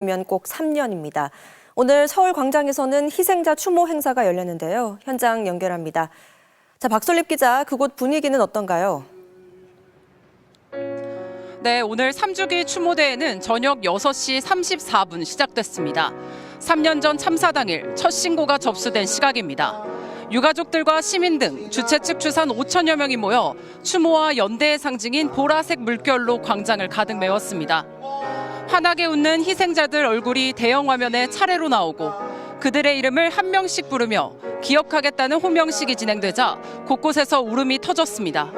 면꼭 3년입니다. 오늘 서울 광장에서는 희생자 추모 행사가 열렸는데요. 현장 연결합니다. 자, 박솔립 기자, 그곳 분위기는 어떤가요? 네, 오늘 3주기 추모대회는 저녁 6시 34분 시작됐습니다. 3년 전 참사 당일 첫 신고가 접수된 시각입니다. 유가족들과 시민 등 주최 측 추산 5천여 명이 모여 추모와 연대의 상징인 보라색 물결로 광장을 가득 메웠습니다. 환하게 웃는 희생자들 얼굴이 대형 화면에 차례로 나오고 그들의 이름을 한 명씩 부르며 기억하겠다는 호명식이 진행되자 곳곳에서 울음이 터졌습니다.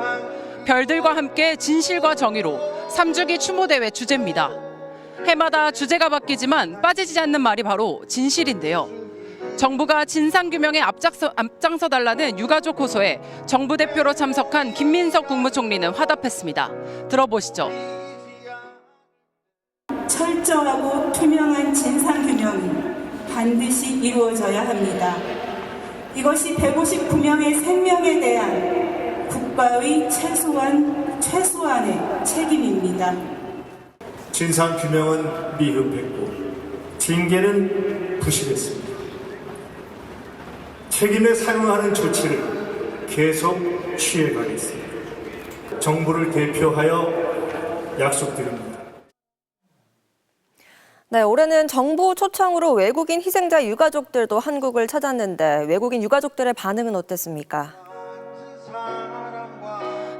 별들과 함께 진실과 정의로 3주기 추모대회 주제입니다. 해마다 주제가 바뀌지만 빠지지 않는 말이 바로 진실인데요. 정부가 진상규명에 앞장서, 앞장서 달라는 유가족 호소에 정부 대표로 참석한 김민석 국무총리는 화답했습니다. 들어보시죠. 철저하고 투명한 진상규명이 반드시 이루어져야 합니다. 이것이 159명의 생명에 대한 국가의 최소한, 최소한의 책임입니다. 진상 규명은 미흡했고 징계는 부실했습니다. 책임에 상응하는 조치를 계속 취해가겠습니다. 정부를 대표하여 약속드립니다. 네, 올해는 정부 초청으로 외국인 희생자 유가족들도 한국을 찾았는데 외국인 유가족들의 반응은 어땠습니까?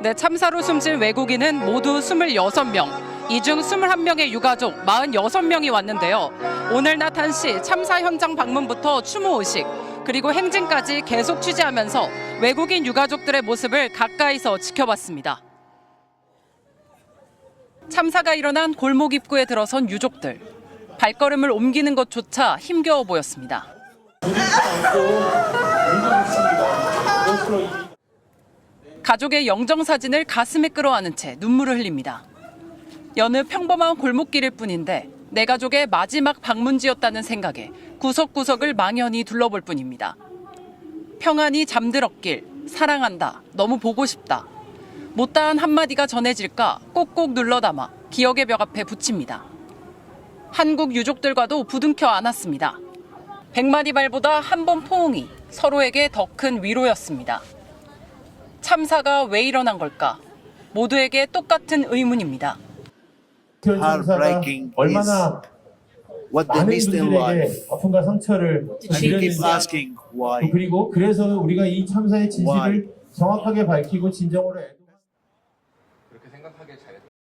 네, 참사로 숨진 외국인은 모두 26명. 이 중 21명의 유가족 46명이 왔는데요. 오늘 낮 1시 참사 현장 방문부터 추모 의식, 그리고 행진까지 계속 취재하면서 외국인 유가족들의 모습을 가까이서 지켜봤습니다. 참사가 일어난 골목 입구에 들어선 유족들. 발걸음을 옮기는 것조차 힘겨워 보였습니다. 가족의 영정 사진을 가슴에 끌어안은 채 눈물을 흘립니다. 여느 평범한 골목길일 뿐인데 내 가족의 마지막 방문지였다는 생각에 구석구석을 망연히 둘러볼 뿐입니다. 평안히 잠들었길 사랑한다 너무 보고 싶다 못다한 한마디가 전해질까 꼭꼭 눌러 담아 기억의 벽 앞에 붙입니다. 한국 유족들과도 부둥켜 안았습니다. 백마디 말보다 한 번 포옹이 서로에게 더 큰 위로였습니다. 참사가 왜 일어난 걸까? 모두에게 똑같은 의문입니다. heartbreaking 얼마나 what they 많은 missed in 분들에게 life. 아픔과 상처를 asking why. 그리고 그래서 우리가 이 참사의 진실을 Why? 정확하게 밝히고 진정으로